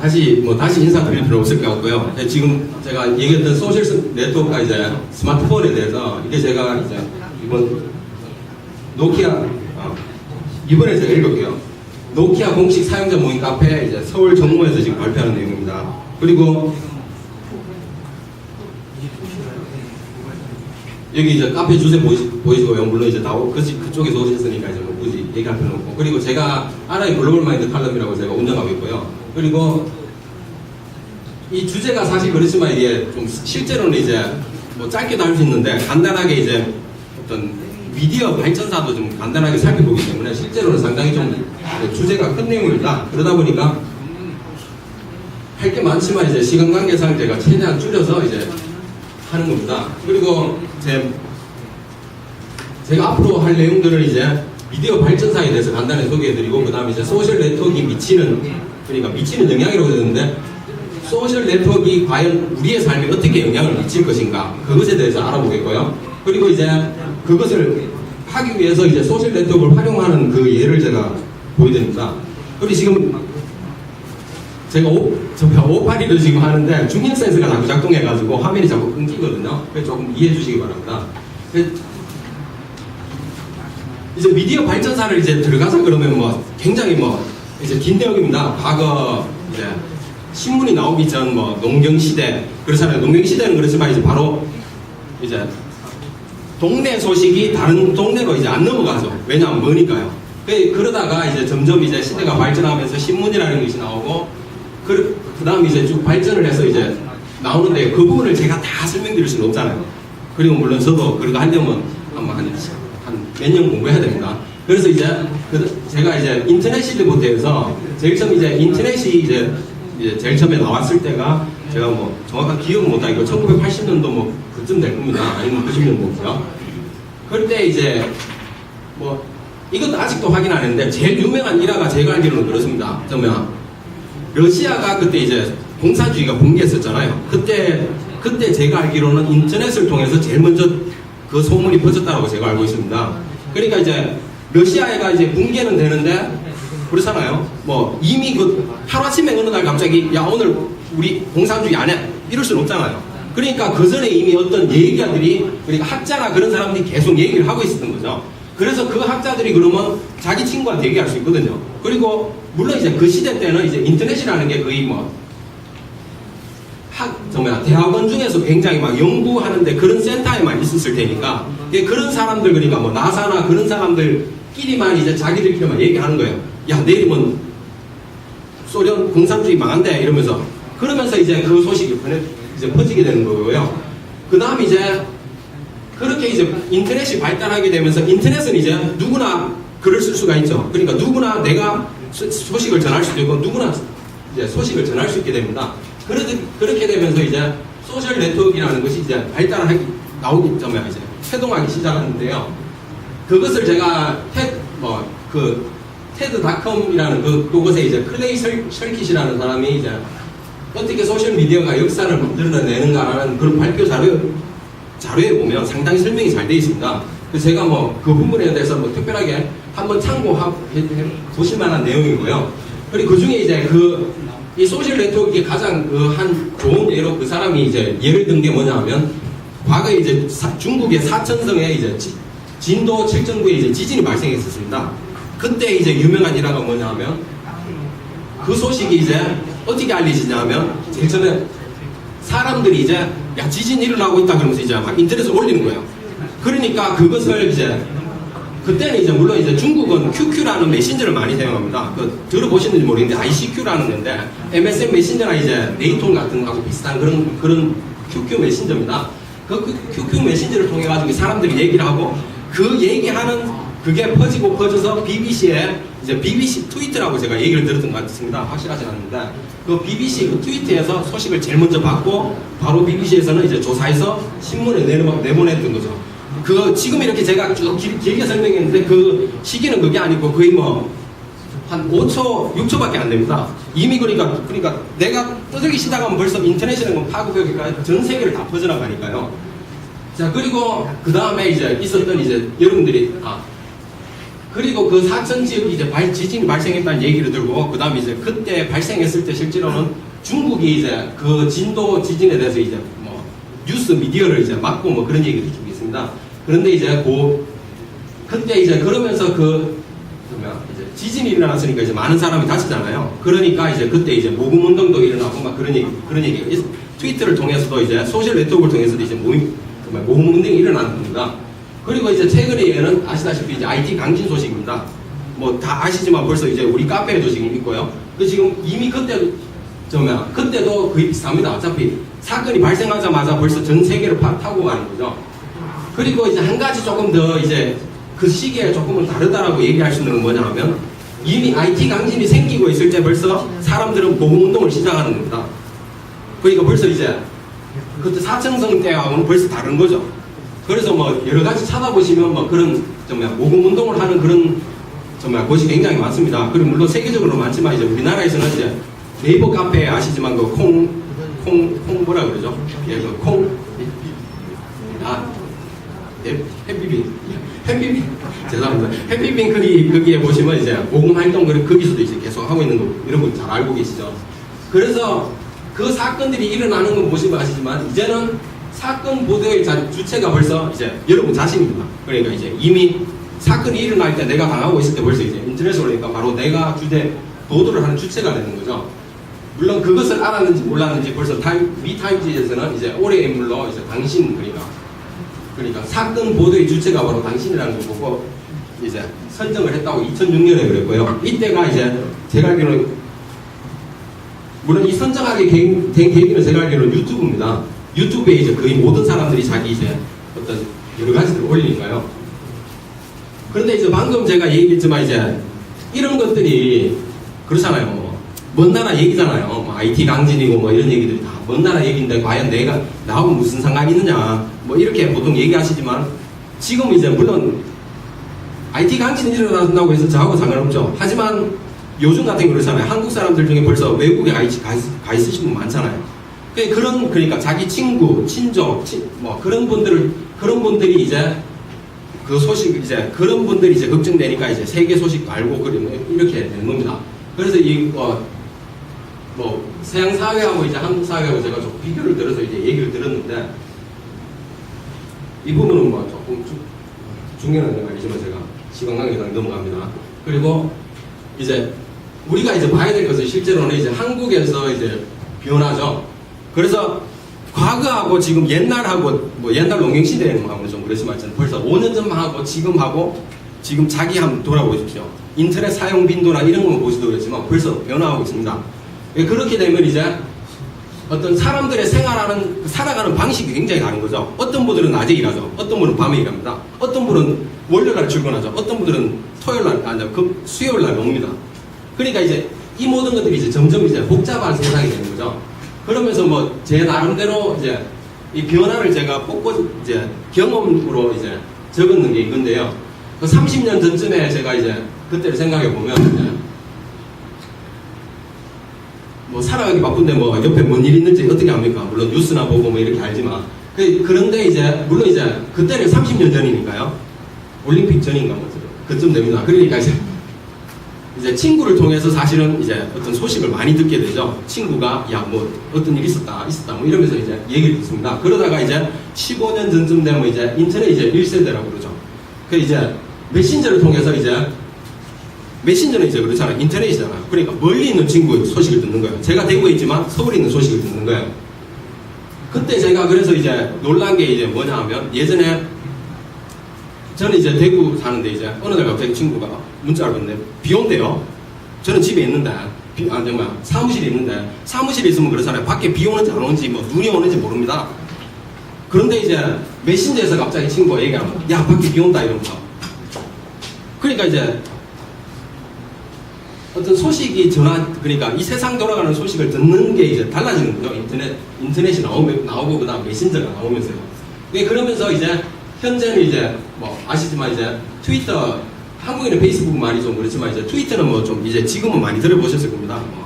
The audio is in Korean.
예, 다시 뭐 다시 인사드릴 필요 없을 것 같고요. 예, 지금 제가 얘기했던 소셜 네트워크가 이제 스마트폰에 대해서 이게 제가 이제 이번 노키아 어, 이번에 제가 읽을게요. 노키아 공식 사용자 모임 카페 이제 서울 정모에서 지금 발표하는 내용입니다. 그리고 여기 이제 카페 주제 보이시, 보이시고요. 물론 이제 다 그, 그쪽에서 오셨으니까 이제 뭐 굳이 얘기할 필요는 없고. 그리고 제가 아라의 글로벌 마인드 칼럼이라고 제가 운영하고 있고요. 그리고 이 주제가 사실 그렇지만 이게 좀 실제로는 이제 뭐 짧게도 할 수 있는데 간단하게 이제 어떤 미디어 발전사도 좀 간단하게 살펴보기 때문에 실제로는 상당히 좀 주제가 큰 내용입니다. 그러다 보니까 할 게 많지만 이제 시간 관계상 제가 최대한 줄여서 이제 하는 겁니다. 그리고 제 제가 앞으로 할 내용들을 이제 미디어 발전사에 대해서 간단히 소개해드리고 그 다음에 이제 소셜 네트워크가 미치는 그러니까 미치는 영향이라고 했는데 소셜 네트워크가 과연 우리의 삶에 어떻게 영향을 미칠 것인가 그것에 대해서 알아보겠고요. 그리고 이제 그것을 하기 위해서 이제 소셜 네트워크를 활용하는 그 예를 제가 보여드립니다. 그리고 지금 제가 오, 제가 582를 지금 하는데 중력 센서가 자꾸 작동해가지고 화면이 자꾸 끊기거든요. 그래서 조금 이해해 주시기 바랍니다. 그- 이제 미디어 발전사를 이제 들어가서 그러면 뭐 굉장히 뭐 이제 긴 내용입니다. 과거 이제 신문이 나오기 전 뭐 농경 시대 그렇잖아요. 농경 시대는 그렇지만 이제 바로 이제 동네 소식이 다른 동네로 이제 안 넘어가죠. 왜냐하면 머니까요. 그- 그러다가 이제 점점 이제 시대가 발전하면서 신문이라는 것이 나오고 그, 그 다음 이제 쭉 발전을 해서 이제 나오는데 그 부분을 제가 다 설명드릴 수는 없잖아요. 그리고 물론 저도 그렇게 하려면 아마 한, 한몇년 공부해야 됩니다. 그래서 이제 그- 제가 이제 인터넷 시대부터해서 제일 처음 이제 인터넷이 이제, 이제 제일 처음에 나왔을 때가 제가 뭐 정확한 기억은 못하고 1980년도 뭐 그쯤 될 겁니다. 아니면 90년도고요. 그때 이제 뭐 이것도 아직도 확인 안 했는데 제일 유명한 일화가 제가 알기로는 그렇습니다. 그러면 러시아가 그때 이제 공산주의가 붕괴했었잖아요. 그때 그때 제가 알기로는 인터넷을 통해서 제일 먼저 그 소문이 퍼졌다고 제가 알고 있습니다. 그러니까 이제 러시아가 이제 붕괴는 되는데 그렇잖아요. 뭐 이미 그 하루아침에 어느 날 갑자기 야 오늘 우리 공산주의 안 해. 이럴 수는 없잖아요. 그러니까 그 전에 이미 어떤 얘기가들이 그러니까 학자나 그런 사람들이 계속 얘기를 하고 있었던 거죠. 그래서 그 학자들이 그러면 자기 친구한테 얘기할 수 있거든요. 그리고 물론 이제 그 시대 때는 이제 인터넷이라는 게 거의 뭐 학, 정말 대학원 중에서 굉장히 막 연구하는데 그런 센터에만 있었을 테니까 예, 그런 사람들 그러니까 뭐 나사나 그런 사람들 끼리만 이제 자기들끼리만 얘기하는 거예요. 야 내일이면 소련 공산주의 망한대 이러면서 그러면서 이제 그 소식이 보내 이제 퍼지게 되는 거고요. 그 다음 이제 그렇게 이제 인터넷이 발달하게 되면서 인터넷은 이제 누구나 글을 쓸 수가 있죠. 그러니까 누구나 내가 소- 소식을 전할 수도 있고 누구나 이제 소식을 전할 수 있게 됩니다. 그러, 그렇게 되면서 이제 소셜 네트워크라는 것이 이제 발달하기 나오기 전에 이제 회동하기 시작하는데요. 그것을 제가 테, 뭐, 그, 테드닷컴이라는 그, 그곳에 이제 클레이 설, 설킷이라는 사람이 이제 어떻게 소셜미디어가 역사를 만들어내는가라는 그런 발표 자료, 자료에 보면 상당히 설명이 잘 되어 있습니다. 제가 뭐 그 부분에 대해서 뭐 특별하게 한번 참고해 보실 만한 내용이고요. 그리고 그 중에 이제 그 이 소셜 네트워크의 가장 그 한 좋은 예로 그 사람이 이제 예를 든 게 뭐냐 하면 과거에 이제 사- 중국의 사천성에 이제 지- 진도 7.9에 이제 지진이 발생했었습니다. 그때 이제 유명한 일화가 뭐냐 하면 그 소식이 이제 어떻게 알려지냐면 제일 처음에 사람들이 이제 야 지진 일어나고 있다 그러면서 이제 막 인터넷에 올리는 거예요. 그러니까 그것을 이제 그때는 이제 물론 이제 중국은 QQ라는 메신저를 많이 사용합니다. 그 들어보셨는지 모르겠는데 ICQ라는 건데 MSN 메신저나 이제 네이톤 같은 거하고 비슷한 그런 그런 QQ 메신저입니다. 그 QQ 메신저를 통해 가지고 사람들이 얘기를 하고 그 얘기하는 그게 퍼지고 퍼져서 BBC에 이제 BBC 트위터라고 제가 얘기를 들었던 것 같습니다. 확실하지 않는데 그 BBC 그 트위터에서 소식을 제일 먼저 받고 바로 BBC에서는 이제 조사해서 신문에 내보- 내보냈던 거죠. 그 지금 이렇게 제가 쭉 길, 길게 설명했는데 그 시기는 그게 아니고 거의 뭐한 5초, 6초밖에 안 됩니다. 이미 그러니까 그러니까 내가 떠들기 시작하면 벌써 인터넷이라는 건 파급력이니까 전 세계를 다 퍼져나가니까요. 자 그리고 그 다음에 이제 있었던 이제 여러분들이 아 그리고 그 사천 지역이 이제 발, 지진이 발생했다는 얘기를 들고 그 다음에 이제 그때 발생했을 때 실제로는 중국이 이제 그 진도 지진에 대해서 이제 뭐 뉴스 미디어를 이제 막고 뭐 그런 얘기를 주고 있습니다. 그런데 이제 그 그때 이제 그러면서 그 이제 지진이 일어났으니까 이제 많은 사람이 다치잖아요. 그러니까 이제 그때 이제 모금 운동도 일어나고 막 그런 얘기 그런 얘기가 있- 트위터를 통해서도 이제 소셜 네트워크를 통해서도 이제 모임 정말 모금 운동이 일어나는 겁니다. 그리고 이제 최근에는 아시다시피 이제 IT 강진 소식입니다. 뭐 다 아시지만 벌써 이제 우리 카페에도 지금 있고요. 그 지금 이미 그때 저 뭐야 그때도 거의 비슷합니다. 어차피 사건이 발생하자마자 벌써 전 세계를 파- 타고 가는 거죠. 그리고 이제 한 가지 조금 더 이제 그 시기에 조금은 다르다라고 얘기할 수 있는 건 뭐냐 하면 이미 IT 강진이 생기고 있을 때 벌써 사람들은 보험 운동을 시작하는 겁니다. 그러니까 벌써 이제 그때 사청성 때하고는 벌써 다른 거죠. 그래서 뭐 여러 가지 찾아보시면 뭐 그런 정말 모금 운동을 하는 그런 정말 곳이 굉장히 많습니다. 그리고 물론 세계적으로 많지만 이제 우리나라에서는 이제 네이버 카페 아시지만 그 콩, 콩, 콩 뭐라 그러죠? 예, 그 콩, 아, 예, 해피빈. 해피빈. 죄송합니다. 해피빈 거기, 거기에 보시면 이제 모금 활동, 그- 거기서도 이제 계속 하고 있는 거, 이런 거 잘 알고 계시죠? 그래서 그 사건들이 일어나는 건 보시면 아시지만, 이제는 사건 보도의 자- 주체가 벌써 이제 여러분 자신입니다. 그러니까 이제 이미 사건이 일어날 때 내가 당하고 있을 때 벌써 이제 인터넷으로 그러니까 바로 내가 주제 보도를 하는 주체가 되는 거죠. 물론 그것을 알았는지 몰랐는지 벌써 타임, 미타임즈에서는 이제 올해 인물로 이제 당신 그러니까 그러니까 사건 보도의 주체가 바로 당신이라는 걸 보고 이제 선정을 했다고 2006년에 그랬고요. 이때가 이제 제가 알기로는 물론 이 선정하게 된, 된 계기는 제가 알기로는 유튜브입니다. 유튜브에 이제 거의 모든 사람들이 자기 이제 어떤 여러 가지를 올리니까요. 그런데 이제 방금 제가 얘기했지만 이제 이런 것들이 그렇잖아요. 뭐, 먼 나라 얘기잖아요. 뭐 IT 강진이고 뭐 이런 얘기들이 다 먼 나라 얘기인데 과연 내가 나하고 무슨 상관이 있느냐 뭐 이렇게 보통 얘기하시지만 지금 이제 물론 IT 강진이 일어난다고 해서 저하고 상관없죠. 하지만 요즘 같은 경우 그렇잖아요. 한국 사람들 중에 벌써 외국에 가, 있, 가, 있으신 분 많잖아요. 그- 그런 그러니까 자기 친구, 친족, 친, 뭐 그런 분들을 그런 분들이 이제 그 소식 이제 그런 분들이 이제 걱정되니까 이제 세계 소식 알고 그러면 이렇게 되는 겁니다. 그래서 이 어, 뭐 서양 사회하고 이제 한국 사회하고 제가 좀 비교를 들어서 이제 얘기를 들었는데 이 부분은 뭐 조금 중, 중요한 건 아니지만 제가 시간 관계상 넘어갑니다. 그리고 이제 우리가 이제 봐야 될 것은 실제로는 이제 한국에서 이제 변화죠. 그래서 과거하고 지금 옛날하고 뭐 옛날 농경 시대에는 하고 좀 그렇지만 벌써 5년 전하고 지금하고 지금 자기 한번 돌아보십시오. 인터넷 사용 빈도나 이런 거 보시도 그렇지만 벌써 변화하고 있습니다. 예, 그렇게 되면 이제 어떤 사람들의 생활하는 살아가는 방식이 굉장히 다른 거죠. 어떤 분들은 낮에 일하죠. 어떤 분은 밤에 일합니다. 어떤 분은 월요일 날 출근하죠. 어떤 분들은 토요일 날 아니 그 수요일 날 옵니다. 그러니까 이제 이 모든 것들이 이제 점점 이제 복잡한 세상이 되는 거죠. 그러면서 뭐 제 나름대로 이제 이 변화를 제가 뽑고 이제 경험으로 이제 적었는 게 이건데요. 그 30년 전쯤에 제가 이제 그때를 생각해 보면 뭐 살아가기 바쁜데 뭐 옆에 뭔 일 있는지 어떻게 압니까? 물론 뉴스나 보고 뭐 이렇게 알지만 그, 그런데 이제 물론 이제 그때는 30년 전이니까요. 올림픽 전인가 뭐 그쯤 됩니다. 그러니까 이제 이제 친구를 통해서 사실은 이제 어떤 소식을 많이 듣게 되죠. 친구가 야 뭐 어떤 일이 있었다 있었다 뭐 이러면서 이제 얘기를 듣습니다. 그러다가 이제 15년 전쯤 되면 이제 인터넷 이제 1세대라고 그러죠. 그 이제 메신저를 통해서 이제 메신저는 이제 그렇잖아요. 인터넷이잖아 요. 그러니까 멀리 있는 친구 소식을 듣는 거예요. 제가 대구에 있지만 서울에 있는 소식을 듣는 거예요. 그때 제가 그래서 이제 놀란 게 이제 뭐냐 하면 예전에 저는 이제 대구 사는데 이제 어느 날 갑자기 친구가 문자를 보는데 비 온대요. 저는 집에 있는데 비, 아 정말 사무실에 있는데 사무실에 있으면 그렇잖아요. 밖에 비 오는지 안 오는지 뭐 눈이 오는지 모릅니다. 그런데 이제 메신저에서 갑자기 친구가 얘기하면 야 밖에 비 온다 이러면서 그러니까 이제 어떤 소식이 전화 그러니까 이 세상 돌아가는 소식을 듣는 게 이제 달라지는 거죠. 인터넷 인터넷이 나오면 나오고 그다음 메신저가 나오면서요. 네, 그러면서 이제 현재는 이제 뭐 아시지만 이제 트위터 한국인은 페이스북 말이 좀 그렇지만 이제 트위터는 뭐 좀 이제 지금은 많이 들어보셨을 겁니다. 뭐